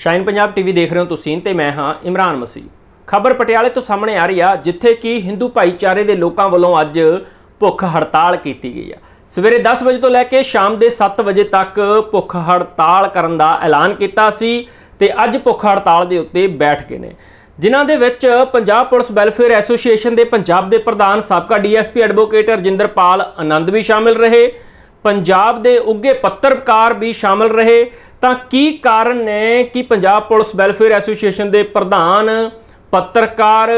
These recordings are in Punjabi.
ਸ਼ਾਈਨ ਪੰਜਾਬ ਟੀਵੀ ਦੇਖ ਰਹੇ ਹੋ ਤੁਸੀਂ ਤੇ ਮੈਂ ਹਾਂ ਇਮਰਾਨ ਮਸੀਹ। ਖਬਰ ਪਟਿਆਲੇ ਤੋਂ ਸਾਹਮਣੇ ਆ ਰਹੀ ਆ, ਜਿੱਥੇ ਕਿ ਹਿੰਦੂ ਭਾਈਚਾਰੇ ਦੇ ਲੋਕਾਂ ਵੱਲੋਂ ਅੱਜ ਭੁੱਖ ਹੜਤਾਲ ਕੀਤੀ ਗਈ ਆ। ਸਵੇਰੇ 10 ਵਜੇ ਤੋਂ ਲੈ ਕੇ ਸ਼ਾਮ ਦੇ 7 ਵਜੇ ਤੱਕ ਭੁੱਖ ਹੜਤਾਲ ਕਰਨ ਦਾ ਐਲਾਨ ਕੀਤਾ ਸੀ ਤੇ ਅੱਜ ਭੁੱਖ ਹੜਤਾਲ ਦੇ ਉੱਤੇ ਬੈਠ ਗਏ ਨੇ। ਜਿਨ੍ਹਾਂ ਦੇ ਵਿੱਚ ਪੰਜਾਬ ਪੁਲਿਸ ਵੈਲਫੇਅਰ ਐਸੋਸੀਏਸ਼ਨ ਦੇ ਪੰਜਾਬ ਦੇ ਪ੍ਰਧਾਨ ਸਾਬਕਾ ਡੀਐਸਪੀ ਐਡਵੋਕੇਟ ਰਜਿੰਦਰਪਾਲ ਆਨੰਦ ਵੀ ਸ਼ਾਮਿਲ ਰਹੇ। ਪੰਜਾਬ ਦੇ ਉੱਗੇ ਪੱਤਰਕਾਰ ਵੀ ਸ਼ਾਮਿਲ ਰਹੇ। ਤਾਂ ਕੀ ਕਾਰਨ ਨੇ ਕਿ ਪੰਜਾਬ ਪੁਲਿਸ ਵੈਲਫੇਅਰ ਐਸੋਸੀਏਸ਼ਨ ਦੇ ਪ੍ਰਧਾਨ, ਪੱਤਰਕਾਰ,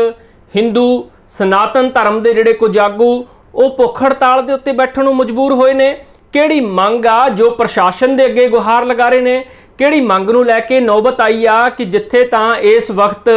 ਹਿੰਦੂ, ਸਨਾਤਨ ਧਰਮ ਦੇ ਜਿਹੜੇ ਕੁਝ ਆਗੂ, ਉਹ ਭੁੱਖ ਹੜਤਾਲ ਦੇ ਉੱਤੇ ਬੈਠਣ ਨੂੰ ਮਜਬੂਰ ਹੋਏ ਨੇ? ਕਿਹੜੀ ਮੰਗ ਆ ਜੋ ਪ੍ਰਸ਼ਾਸਨ ਦੇ ਅੱਗੇ ਗੁਹਾਰ ਲਗਾ ਰਹੇ ਨੇ? ਕਿਹੜੀ ਮੰਗ ਨੂੰ ਲੈ ਕੇ ਨੌਬਤ ਆਈ ਆ ਕਿ ਜਿੱਥੇ ਤਾਂ ਇਸ ਵਕਤ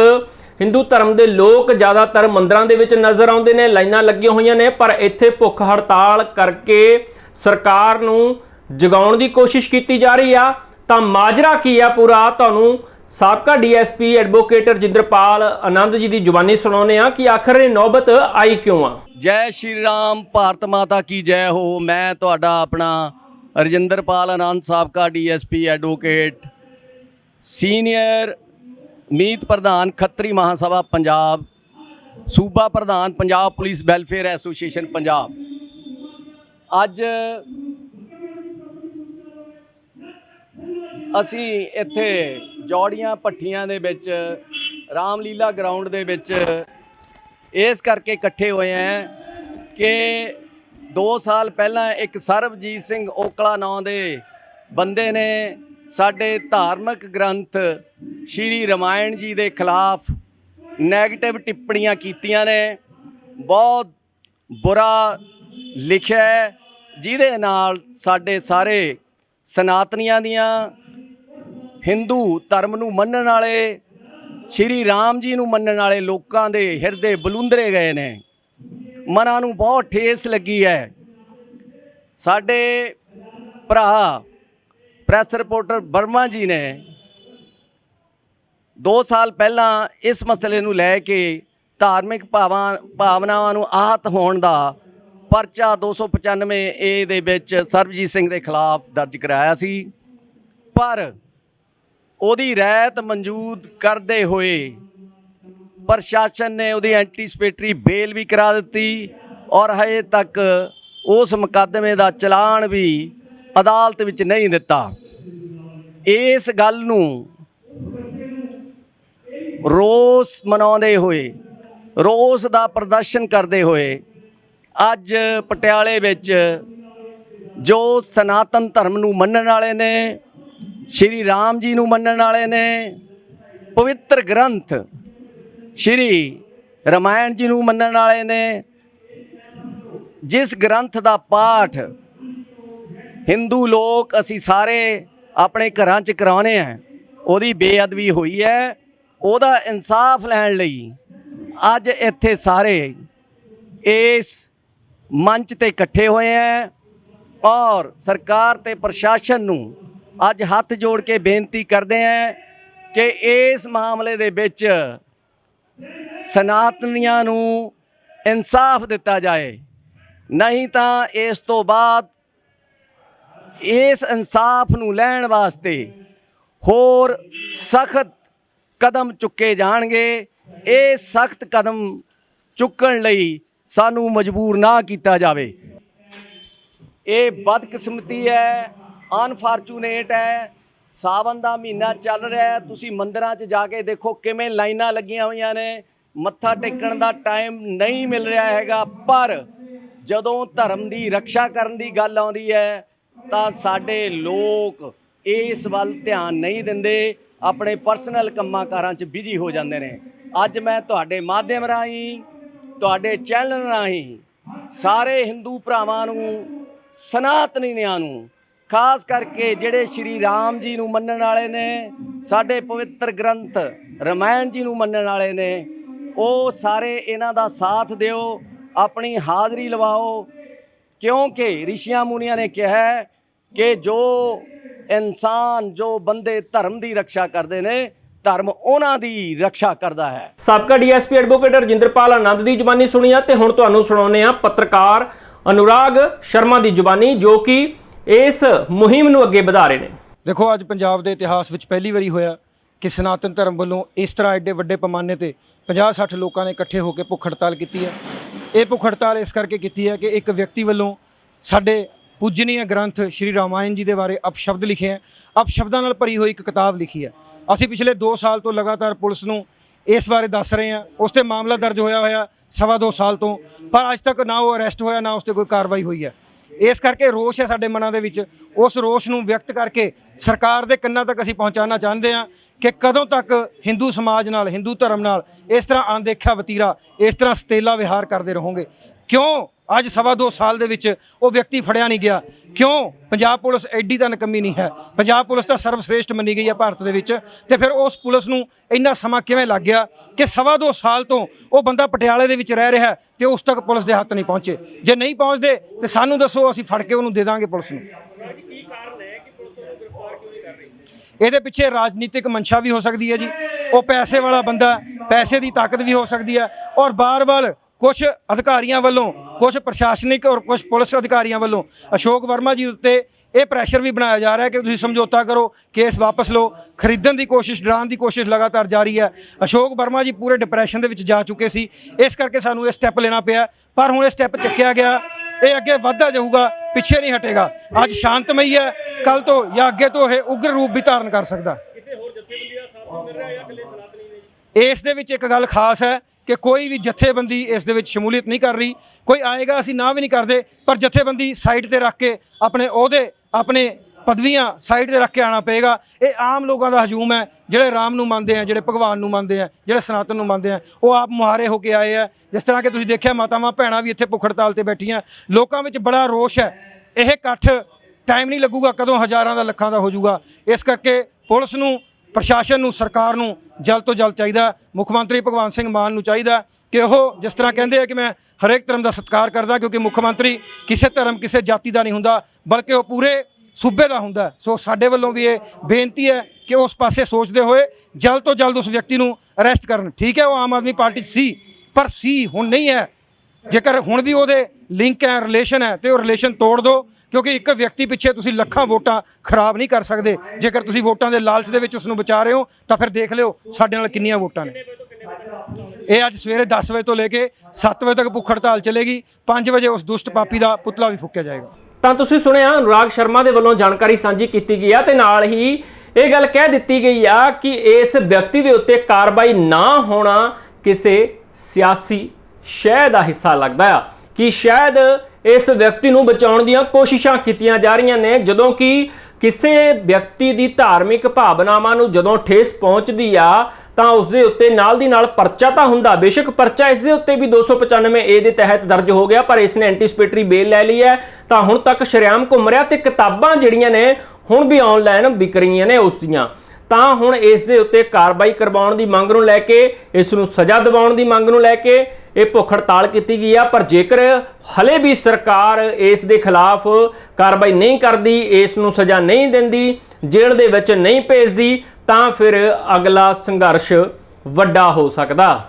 ਹਿੰਦੂ ਧਰਮ ਦੇ ਲੋਕ ਜ਼ਿਆਦਾਤਰ ਮੰਦਰਾਂ ਦੇ ਵਿੱਚ ਨਜ਼ਰ ਆਉਂਦੇ ਨੇ, ਲਾਈਨਾਂ ਲੱਗੀਆਂ ਹੋਈਆਂ ਨੇ, ਪਰ ਇੱਥੇ ਭੁੱਖ ਹੜਤਾਲ ਕਰਕੇ ਸਰਕਾਰ ਨੂੰ ਜਗਾਉਣ ਦੀ ਕੋਸ਼ਿਸ਼ ਕੀਤੀ ਜਾ ਰਹੀ ਆ, ਤਾਂ ਮਾਜਰਾ ਕੀ ਆ ਪੂਰਾ? ਤੁਹਾਨੂੰ ਸਾਬਕਾ ਡੀਐਸਪੀ ਐਡਵੋਕੇਟ ਰਜਿੰਦਰਪਾਲ ਆਨੰਦ ਜੀ ਦੀ ਜ਼ੁਬਾਨੀ ਸੁਣਾਉਂਦੇ ਆ ਕਿ ਆਖਰ ਇਹ ਨੌਬਤ ਆਈ ਕਿਉਂ ਆ? ਜੈ ਸ਼੍ਰੀ ਰਾਮ, ਭਾਰਤ ਮਾਤਾ ਕੀ ਜੈ ਹੋ। ਮੈਂ ਤੁਹਾਡਾ ਆਪਣਾ ਰਜਿੰਦਰਪਾਲ ਆਨੰਦ, ਸਾਬਕਾ ਡੀਐਸਪੀ ਐਡਵੋਕੇਟ, ਸੀਨੀਅਰ ਮੀਤ ਪ੍ਰਧਾਨ ਖੱਤਰੀ ਮਹਾਸਭਾ ਪੰਜਾਬ, ਸੂਬਾ ਪ੍ਰਧਾਨ Punjab police welfare association Punjab. ਅੱਜ ਅਸੀਂ ਇੱਥੇ ਜੌੜੀਆਂ ਪੱਠੀਆਂ ਦੇ ਵਿੱਚ, ਰਾਮਲੀਲਾ ਗਰਾਊਂਡ ਦੇ ਵਿੱਚ ਇਸ ਕਰਕੇ ਇਕੱਠੇ ਹੋਏ ਆ ਕਿ 2 ਸਾਲ ਪਹਿਲਾਂ ਇੱਕ ਸਰਬਜੀਤ ਸਿੰਘ ਓਕਲਾ ਨਾਂ ਦੇ ਬੰਦੇ ਨੇ ਸਾਡੇ ਧਾਰਮਿਕ ਗ੍ਰੰਥ ਸ਼੍ਰੀ ਰਮਾਇਣ ਜੀ ਦੇ ਖਿਲਾਫ ਨੈਗੇਟਿਵ ਟਿੱਪਣੀਆਂ ਕੀਤੀਆਂ ਨੇ। ਬਹੁਤ ਬੁਰਾ ਲਿਖਿਆ ਜਿਹਦੇ ਨਾਲ ਸਾਡੇ ਸਾਰੇ ਸਨਾਤਨੀਆਂ ਦੀਆਂ ਹਿੰਦੂ ਧਰਮ ਨੂੰ ਮੰਨਣ ਵਾਲੇ, ਸ਼੍ਰੀ ਰਾਮ ਜੀ ਨੂੰ ਮੰਨਣ ਵਾਲੇ ਲੋਕਾਂ ਦੇ ਹਿਰਦੇ ਬਲੁੰਦਰੇ ਗਏ ਨੇ। ਮਨਾਂ ਨੂੰ ਬਹੁਤ ਠੇਸ ਲੱਗੀ ਹੈ। ਸਾਡੇ ਭਰਾ ਪ੍ਰੈਸ ਰਿਪੋਰਟਰ ਬਰਮਾ ਜੀ ਨੇ 2 ਸਾਲ ਪਹਿਲਾਂ ਇਸ ਮਸਲੇ ਨੂੰ ਲੈ ਕੇ ਧਾਰਮਿਕ ਭਾਵਾਂ, ਭਾਵਨਾਵਾਂ ਨੂੰ ਆਹਤ ਹੋਣ ਦਾ ਪਰਚਾ 295 ਏ ਦੇ ਵਿੱਚ ਸਰਬਜੀਤ ਸਿੰਘ ਦੇ ਖਿਲਾਫ ਦਰਜ ਕਰਾਇਆ ਸੀ। ਪਰ ਉਹਦੀ ਰਹਿਤ ਮਨਜੂਦ ਕਰਦੇ ਹੋਏ ਪ੍ਰਸ਼ਾਸਨ ਨੇ ਉਹਦੀ ਐਂਟੀਸਪੇਟਰੀ ਬੇਲ ਵੀ ਕਰਾ ਦਿੱਤੀ ਔਰ ਹਜੇ ਤੱਕ ਉਸ ਮੁਕੱਦਮੇ ਦਾ ਚਲਾਨ ਵੀ ਅਦਾਲਤ ਵਿੱਚ ਨਹੀਂ ਦਿੱਤਾ। ਇਸ ਗੱਲ ਨੂੰ ਰੋਸ ਮਨਾਉਂਦੇ ਹੋਏ, ਰੋਸ ਦਾ ਪ੍ਰਦਰਸ਼ਨ ਕਰਦੇ ਹੋਏ ਅੱਜ ਪਟਿਆਲੇ ਵਿੱਚ ਜੋ ਸਨਾਤਨ ਧਰਮ ਨੂੰ ਮੰਨਣ ਵਾਲੇ ਨੇ, ਸ਼੍ਰੀ ਰਾਮ ਜੀ ਨੂੰ ਮੰਨਣ ਵਾਲੇ ਨੇ, ਪਵਿੱਤਰ ਗ੍ਰੰਥ ਸ਼੍ਰੀ ਰਮਾਇਣ ਜੀ ਨੂੰ ਮੰਨਣ ਵਾਲੇ ਨੇ, ਜਿਸ ਗ੍ਰੰਥ ਦਾ ਪਾਠ ਹਿੰਦੂ ਲੋਕ ਅਸੀਂ ਸਾਰੇ ਆਪਣੇ ਘਰਾਂ 'ਚ ਕਰਾਉਨੇ ਆ, ਉਹਦੀ ਬੇਅਦਬੀ ਹੋਈ ਹੈ, ਉਹਦਾ ਇਨਸਾਫ ਲੈਣ ਲਈ ਅੱਜ ਇੱਥੇ ਸਾਰੇ ਇਸ ਮੰਚ ਤੇ ਇਕੱਠੇ ਹੋਏ ਹੈ ਔਰ ਸਰਕਾਰ ਤੇ ਪ੍ਰਸ਼ਾਸਨ ਨੂੰ ਅੱਜ ਹੱਥ ਜੋੜ ਕੇ ਬੇਨਤੀ ਕਰਦੇ ਹੈ ਕਿ ਇਸ ਮਾਮਲੇ ਦੇ ਵਿੱਚ ਸਨਾਤਨੀਆਂ ਨੂੰ ਇਨਸਾਫ ਦਿੱਤਾ ਜਾਏ। ਨਹੀਂ ਤਾਂ ਇਸ ਤੋਂ ਬਾਅਦ ਇਸ ਇਨਸਾਫ ਨੂੰ ਲੈਣ ਵਾਸਤੇ ਹੋਰ ਸਖਤ ਕਦਮ ਚੁੱਕੇ ਜਾਣਗੇ। ਇਹ ਸਖਤ ਕਦਮ ਚੁੱਕਣ ਲਈ ਸਾਨੂੰ ਮਜਬੂਰ ਨਾ ਕੀਤਾ ਜਾਵੇ। ਇਹ ਬਦਕਿਸਮਤੀ ਹੈ ਅਨਫਾਰਚੂਨੇਟ ਹੈ ਸਾਵਨ ਦਾ ਮਹੀਨਾ ਚੱਲ ਰਿਹਾ ਹੈ। ਤੁਸੀਂ ਮੰਦਰਾਂ 'ਚ ਜਾ ਕੇ ਦੇਖੋ ਕਿਵੇਂ ਲਾਈਨਾਂ ਲੱਗੀਆਂ ਹੋਈਆਂ ਨੇ। ਮੱਥਾ ਟੇਕਣ ਦਾ ਟਾਈਮ ਨਹੀਂ ਮਿਲ ਰਿਹਾ ਹੈਗਾ, ਪਰ ਜਦੋਂ ਧਰਮ ਦੀ ਰੱਖਿਆ ਕਰਨ ਦੀ ਗੱਲ ਆਉਂਦੀ ਹੈ, ਤਾਂ ਸਾਡੇ ਲੋਕ ਇਸ ਵੱਲ ਧਿਆਨ ਨਹੀਂ ਦਿੰਦੇ। ਆਪਣੇ ਪਰਸਨਲ ਕੰਮਾਂ ਕਾਰਾਂ 'ਚ ਬਿਜ਼ੀ ਹੋ ਜਾਂਦੇ ਨੇ। ਅੱਜ ਮੈਂ ਤੁਹਾਡੇ ਮਾਧਿਅਮ ਰਾਹੀਂ ਤੁਹਾਡੇ ਚੈਨਲ ਰਾਹੀਂ ਸਾਰੇ ਹਿੰਦੂ ਭਰਾਵਾਂ ਨੂੰ, ਸਨਾਤਨੀਆਂ ਨੂੰ, ਖਾਸ ਕਰਕੇ ਜਿਹੜੇ ਸ਼੍ਰੀ ਰਾਮ ਜੀ ਨੂੰ ਮੰਨਣ ਵਾਲੇ ਨੇ, ਸਾਡੇ ਪਵਿੱਤਰ ਗ੍ਰੰਥ ਰਮਾਇਣ ਜੀ ਨੂੰ ਮੰਨਣ ਵਾਲੇ ਨੇ, ਉਹ ਸਾਰੇ ਇਹਨਾਂ ਦਾ ਸਾਥ ਦਿਓ, ਆਪਣੀ ਹਾਜ਼ਰੀ ਲਵਾਓ। ਕਿਉਂਕਿ ਰਿਸ਼ੀਆਂ ਮੁਨੀਆਂ ਨੇ ਕਿਹਾ ਕਿ ਜੋ ਇਨਸਾਨ, ਜੋ ਬੰਦੇ ਧਰਮ ਦੀ ਰੱਖਿਆ ਕਰਦੇ ਨੇ ਧਰਮ ਉਹਨਾਂ ਦੀ ਰੱਖਿਆ ਕਰਦਾ ਹੈ। ਸਾਬਕਾ ਡੀਐਸਪੀ ਐਡਵੋਕੇਟ ਰਜਿੰਦਰਪਾਲ ਆਨੰਦ ਦੀ ਜ਼ੁਬਾਨੀ ਸੁਣੀ ਆ ਤੇ ਹੁਣ ਤੁਹਾਨੂੰ ਸੁਣਾਉਂਦੇ ਆ ਪੱਤਰਕਾਰ ਅਨੁਰਾਗ ਸ਼ਰਮਾ ਦੀ ਜ਼ੁਬਾਨੀ ਜੋ ਕਿ ਇਸ ਮੁਹਿੰਮ ਨੂੰ ਅੱਗੇ ਵਧਾ ਰਹੇ ਨੇ। ਦੇਖੋ ਅੱਜ ਪੰਜਾਬ ਦੇ ਇਤਿਹਾਸ ਵਿੱਚ ਪਹਿਲੀ ਵਾਰੀ ਹੋਇਆ ਕਿ ਸਨਾਤਨ ਧਰਮ ਵੱਲੋਂ ਇਸ ਤਰ੍ਹਾਂ ਐਡੇ ਵੱਡੇ ਪੈਮਾਨੇ ਤੇ 50-60 ਲੋਕਾਂ ਨੇ ਇਕੱਠੇ ਹੋ ਕੇ ਭੁੱਖ ਹੜਤਾਲ ਕੀਤੀ ਹੈ। ਇਹ ਭੁੱਖ ਹੜਤਾਲ ਇਸ ਕਰਕੇ ਕੀਤੀ ਹੈ ਕਿ ਇੱਕ ਵਿਅਕਤੀ ਵੱਲੋਂ ਸਾਡੇ ਪੂਜਨੀय ਗ੍ਰੰਥ ਸ਼੍ਰੀ ਰਾਮਾਇਣ ਜੀ ਦੇ ਬਾਰੇ ਅਪਸ਼ਬਦ ਲਿਖੇ ਹੈ। ਅਪਸ਼ਬਦਾਂ ਨਾਲ ਭਰੀ ਹੋਈ ਇੱਕ ਕਿਤਾਬ ਲਿਖੀ ਹੈ। ਅਸੀਂ ਪਿਛਲੇ 2 ਸਾਲ ਤੋਂ ਲਗਾਤਾਰ ਪੁਲਿਸ ਨੂੰ ਇਸ ਬਾਰੇ ਦੱਸ ਰਹੇ ਹਾਂ। ਉਸ ਤੇ ਮਾਮਲਾ ਦਰਜ ਹੋਇਆ ਹੋਇਆ ਸਵਾ ਦੋ ਸਾਲ ਤੋਂ, ਪਰ ਅੱਜ ਤੱਕ ਨਾ ਉਹ ਅਰੈਸਟ ਹੋਇਆ, ਨਾ ਉਸ ਤੇ ਕੋਈ ਕਾਰਵਾਈ ਹੋਈ ਹੈ। ਇਸ ਕਰਕੇ ਰੋਸ਼ ਹੈ ਸਾਡੇ ਮਨਾਂ ਦੇ ਵਿੱਚ। ਉਸ ਰੋਸ਼ ਨੂੰ ਵਿਅਕਤ ਕਰਕੇ ਸਰਕਾਰ ਦੇ ਕੰਨਾਂ ਤੱਕ ਅਸੀਂ ਪਹੁੰਚਾਉਣਾ ਚਾਹੁੰਦੇ ਹਾਂ ਕਿ ਕਦੋਂ ਤੱਕ ਹਿੰਦੂ ਸਮਾਜ ਨਾਲ, ਹਿੰਦੂ ਧਰਮ ਨਾਲ ਇਸ ਤਰ੍ਹਾਂ ਅਣਦੇਖਿਆ ਵਤੀਰਾ, ਇਸ ਤਰ੍ਹਾਂ ਸਤੇਲਾ ਵਿਹਾਰ ਕਰਦੇ ਰਹੋਗੇ। ਕਿਉਂ? ਅੱਜ ਸਵਾ ਦੋ ਸਾਲ ਦੇ ਵਿੱਚ ਉਹ ਵਿਅਕਤੀ ਫੜਿਆ ਨਹੀਂ ਗਿਆ। ਕਿਉਂ? ਪੰਜਾਬ ਪੁਲਿਸ ਐਡੀ ਤਾਂ ਨਕਮੀ ਨਹੀਂ ਹੈ। ਪੰਜਾਬ ਪੁਲਿਸ ਤਾਂ ਸਰਵਸ਼੍ਰੇਸ਼ਠ ਮੰਨੀ ਗਈ ਹੈ ਭਾਰਤ ਦੇ ਵਿੱਚ। ਤੇ ਫਿਰ ਉਸ ਪੁਲਿਸ ਨੂੰ ਇੰਨਾ ਸਮਾਂ ਕਿਵੇਂ ਲੱਗ ਗਿਆ ਕਿ ਸਵਾ ਦੋ ਸਾਲ ਤੋਂ ਉਹ ਬੰਦਾ ਪਟਿਆਲੇ ਦੇ ਵਿੱਚ ਰਹਿ ਰਿਹਾ ਹੈ ਤੇ ਉਸ ਤੱਕ ਪੁਲਿਸ ਦੇ ਹੱਥ ਨਹੀਂ ਪਹੁੰਚੇ। ਜੇ ਨਹੀਂ ਪਹੁੰਚਦੇ, ਤੇ ਸਾਨੂੰ ਦੱਸੋ, ਅਸੀਂ ਫੜ ਕੇ ਉਹਨੂੰ ਦੇ ਦਾਂਗੇ ਪੁਲਿਸ ਨੂੰ। ਇਹਦੇ ਪਿੱਛੇ ਰਾਜਨੀਤਿਕ ਮਨਸ਼ਾ ਵੀ ਹੋ ਸਕਦੀ ਹੈ ਜੀ। ਉਹ ਪੈਸੇ ਵਾਲਾ ਬੰਦਾ ਪੈਸੇ ਦੀ ਤਾਕਤ ਵੀ ਹੋ ਸਕਦੀ ਹੈ। ਔਰ ਬਾਰ-ਬਾਰ ਕੁਝ ਅਧਿਕਾਰੀਆਂ ਵੱਲੋਂ ਕੁਝ ਪ੍ਰਸ਼ਾਸਨਿਕ ਔਰ ਕੁਝ ਪੁਲਿਸ ਅਧਿਕਾਰੀਆਂ ਵੱਲੋਂ ਅਸ਼ੋਕ ਵਰਮਾ ਜੀ ਉੱਤੇ ਇਹ ਪ੍ਰੈਸ਼ਰ ਵੀ ਬਣਾਇਆ ਜਾ ਰਿਹਾ ਹੈ ਕਿ ਤੁਸੀਂ ਸਮਝੌਤਾ ਕਰੋ, ਕੇਸ ਵਾਪਸ ਲਓ, ਖਰੀਦਣ ਦੀ ਕੋਸ਼ਿਸ਼, ਡਰਾਉਣ ਦੀ ਕੋਸ਼ਿਸ਼ ਲਗਾਤਾਰ ਜਾਰੀ ਹੈ। ਅਸ਼ੋਕ ਵਰਮਾ ਜੀ ਪੂਰੇ ਡਿਪਰੈਸ਼ਨ ਦੇ ਵਿੱਚ ਜਾ ਚੁੱਕੇ ਸੀ। ਇਸ ਕਰਕੇ ਸਾਨੂੰ ਇਹ ਸਟੈਪ ਲੈਣਾ ਪਿਆ। ਪਰ ਹੁਣ ਇਹ ਸਟੈਪ ਚੱਕਿਆ ਗਿਆ। ਇਹ ਅੱਗੇ ਵੱਧਦਾ ਜਾਊਗਾ, ਪਿੱਛੇ ਨਹੀਂ ਹਟੇਗਾ। ਅੱਜ ਸ਼ਾਂਤਮਈ ਹੈ। ਕੱਲ ਤੋਂ ਜਾਂ ਅੱਗੇ ਤੋਂ ਇਹ ਉਗਰ ਰੂਪ ਵੀ ਧਾਰਨ ਕਰ ਸਕਦਾ। ਇਸ ਦੇ ਵਿੱਚ ਇੱਕ ਗੱਲ ਖਾਸ ਹੈ। ਕਿ ਕੋਈ ਵੀ ਜਥੇਬੰਦੀ ਇਸ ਦੇ ਵਿੱਚ ਸ਼ਮੂਲੀਅਤ ਨਹੀਂ ਕਰ ਰਹੀ। ਕੋਈ ਆਏਗਾ, ਅਸੀਂ ਨਾ ਵੀ ਨਹੀਂ ਕਰਦੇ, ਪਰ ਜਥੇਬੰਦੀ ਸਾਈਡ ਤੇ ਰੱਖ ਕੇ ਆਪਣੇ ਅਹੁਦੇ, ਆਪਣੇ ਪਦਵੀਆਂ ਸਾਈਡ ਤੇ ਰੱਖ ਕੇ ਆਣਾ ਪਏਗਾ। ਇਹ ਆਮ ਲੋਕਾਂ ਦਾ ਹਜੂਮ ਹੈ, ਜਿਹੜੇ ਰਾਮ ਨੂੰ ਮੰਨਦੇ ਆ, ਜਿਹੜੇ ਭਗਵਾਨ ਨੂੰ ਮੰਨਦੇ ਆ, ਜਿਹੜੇ ਸਨਾਤਨ ਨੂੰ ਮੰਨਦੇ ਆ, ਉਹ ਆਪ ਮੁਹਾਰੇ ਹੋ ਕੇ ਆਏ ਆ। ਜਿਸ ਤਰ੍ਹਾਂ ਕਿ ਤੁਸੀਂ ਦੇਖਿਆ, ਮਾਤਾਵਾਂ ਭੈਣਾਂ ਵੀ ਇੱਥੇ ਭੁੱਖ ਤੇ ਬੈਠੀਆਂ। ਲੋਕਾਂ ਵਿੱਚ ਬੜਾ ਰੋਸ਼ ਹੈ। ਇਹ ਇਕੱਠ ਟਾਈਮ ਨਹੀਂ ਲੱਗੂਗਾ, ਕਦੋਂ ਹਜ਼ਾਰਾਂ ਦਾ ਲੱਖਾਂ ਦਾ ਹੋ ਜਾਊਗਾ। ਇਸ ਕਰਕੇ ਪੁਲਿਸ ਨੂੰ ਪ੍ਰਸ਼ਾਸਨ ਨੂੰ, ਸਰਕਾਰ ਨੂੰ ਜਲਦ ਤੋਂ ਜਲਦ ਚਾਹੀਦਾ ਮੁੱਖ ਮੰਤਰੀ ਭਗਵੰਤ ਸਿੰਘ ਮਾਨ ਨੂੰ ਚਾਹੀਦਾ ਕਿ ਉਹ ਜਿਸ ਤਰ੍ਹਾਂ ਕਹਿੰਦੇ ਆ ਕਿ ਮੈਂ ਹਰੇਕ ਧਰਮ ਦਾ ਸਤਿਕਾਰ ਕਰਦਾ ਕਿਉਂਕਿ ਮੁੱਖ ਮੰਤਰੀ ਕਿਸੇ ਧਰਮ, ਕਿਸੇ ਜਾਤੀ ਦਾ ਨਹੀਂ ਹੁੰਦਾ, ਬਲਕਿ ਉਹ ਪੂਰੇ ਸੂਬੇ ਦਾ ਹੁੰਦਾ ਸੋ ਸਾਡੇ ਵੱਲੋਂ ਵੀ ਇਹ ਬੇਨਤੀ ਹੈ ਕਿ ਉਸ ਪਾਸੇ ਸੋਚਦੇ ਹੋਏ ਜਲਦ ਤੋਂ ਜਲਦ ਉਸ ਵਿਅਕਤੀ ਨੂੰ ਅਰੈਸਟ ਕਰਨ। ਠੀਕ ਹੈ, ਉਹ ਆਮ ਆਦਮੀ ਪਾਰਟੀ 'ਚ ਸੀ, ਪਰ ਸੀ ਹੁਣ ਨਹੀਂ ਹੈ। ਜੇਕਰ ਹੁਣ ਵੀ ਉਹਦੇ ਲਿੰਕ ਹੈ ਰਿਲੇਸ਼ਨ ਹੈ, ਤੇ ਉਹ ਰਿਲੇਸ਼ਨ ਤੋੜ ਦਿਓ ਕਿਉਂਕਿ ਇੱਕ ਵਿਅਕਤੀ ਪਿੱਛੇ ਤੁਸੀਂ ਲੱਖਾਂ ਵੋਟਾਂ ਖਰਾਬ ਨਹੀਂ ਕਰ ਸਕਦੇ। ਜੇਕਰ ਤੁਸੀਂ ਵੋਟਾਂ ਦੇ ਲਾਲਚ ਦੇ ਵਿੱਚ ਉਸ ਨੂੰ ਬਚਾ ਰਹੇ ਹੋ, ਤਾਂ ਫਿਰ ਦੇਖ ਲਿਓ ਸਾਡੇ ਨਾਲ ਕਿੰਨੀਆਂ ਵੋਟਾਂ ਨੇ। ਇਹ ਅੱਜ ਸਵੇਰੇ 10 ਵਜੇ ਤੋਂ ਲੈ ਕੇ 7 ਵਜੇ ਤੱਕ ਭੁੱਖ ਹੜਤਾਲ ਚੱਲੇਗੀ। 5 ਵਜੇ ਉਸ ਦੁਸ਼ਟ ਪਾਪੀ ਦਾ ਪੁਤਲਾ ਵੀ ਫੂਕਿਆ ਜਾਏਗਾ। ਤਾਂ ਤੁਸੀਂ ਸੁਣਿਆ, ਅਨੁਰਾਗ ਸ਼ਰਮਾ ਦੇ ਵੱਲੋਂ ਜਾਣਕਾਰੀ ਸਾਂਝੀ ਕੀਤੀ ਗਈ ਆ ਤੇ ਨਾਲ ਹੀ ਇਹ ਗੱਲ ਕਹਿ ਦਿੱਤੀ ਗਈ ਆ ਕਿ ਇਸ ਵਿਅਕਤੀ ਦੇ ਉੱਤੇ ਕਾਰਵਾਈ ਨਾ ਹੋਣਾ ਕਿਸੇ ਸਿਆਸੀ ਸ਼ਹਿ ਦਾ ਹਿੱਸਾ ਲੱਗਦਾ ਆ, ਕਿ ਸ਼ਾਇਦ ਇਸ ਵਿਅਕਤੀ ਨੂੰ ਬਚਾਉਣ ਦੀਆਂ ਕੋਸ਼ਿਸ਼ਾਂ ਕੀਤੀਆਂ ਜਾ ਰਹੀਆਂ ਨੇ, ਜਦੋਂ ਕਿ ਕਿਸੇ ਵਿਅਕਤੀ ਦੀ ਧਾਰਮਿਕ ਭਾਵਨਾਵਾਂ ਨੂੰ ਜਦੋਂ ਠੇਸ ਪਹੁੰਚਦੀ ਆ, ਤਾਂ ਉਸ ਦੇ ਉੱਤੇ ਨਾਲ ਦੀ ਨਾਲ ਪਰਚਾ ਤਾਂ ਹੁੰਦਾ। ਬੇਸ਼ੱਕ ਪਰਚਾ ਇਸ ਦੇ ਉੱਤੇ ਵੀ 295 ਏ ਦੇ ਤਹਿਤ ਦਰਜ ਹੋ ਗਿਆ, ਪਰ ਇਸ ਨੇ ਐਂਟੀਸਪੇਟਰੀ ਬੇਲ ਲੈ ਲਈ ਹੈ। ਤਾਂ ਹੁਣ ਤੱਕ ਸ਼ਰੇਆਮ ਘੁੰਮ ਰਿਹਾ ਤੇ ਕਿਤਾਬਾਂ ਜਿਹੜੀਆਂ ਨੇ ਹੁਣ ਵੀ ਆਨਲਾਈਨ ਵਿਕ ਰਹੀਆਂ ਨੇ ਉਸ ਦੀਆਂ ਤਾਂ ਹੁਣ ਇਸ ਦੇ ਉੱਤੇ ਕਾਰਵਾਈ ਕਰਵਾਉਣ ਦੀ ਮੰਗ ਨੂੰ ਲੈ ਕੇ, ਇਸ ਨੂੰ ਸਜ਼ਾ ਦਿਵਾਉਣ ਦੀ ਮੰਗ ਨੂੰ ਲੈ ਕੇ ਇਹ ਭੁੱਖ ਹੜਤਾਲ ਕੀਤੀ ਗਈ ਆ, ਪਰ ਜੇਕਰ ਹਲੇ ਵੀ ਸਰਕਾਰ ਇਸ ਦੇ ਖਿਲਾਫ ਕਾਰਵਾਈ ਨਹੀਂ ਕਰਦੀ, ਇਸ ਨੂੰ ਸਜ਼ਾ ਨਹੀਂ ਦਿੰਦੀ, ਜੇਲ੍ਹ ਦੇ ਵਿੱਚ ਨਹੀਂ ਭੇਜਦੀ, ਤਾਂ ਫਿਰ ਅਗਲਾ ਸੰਘਰਸ਼ ਵੱਡਾ ਹੋ ਸਕਦਾ।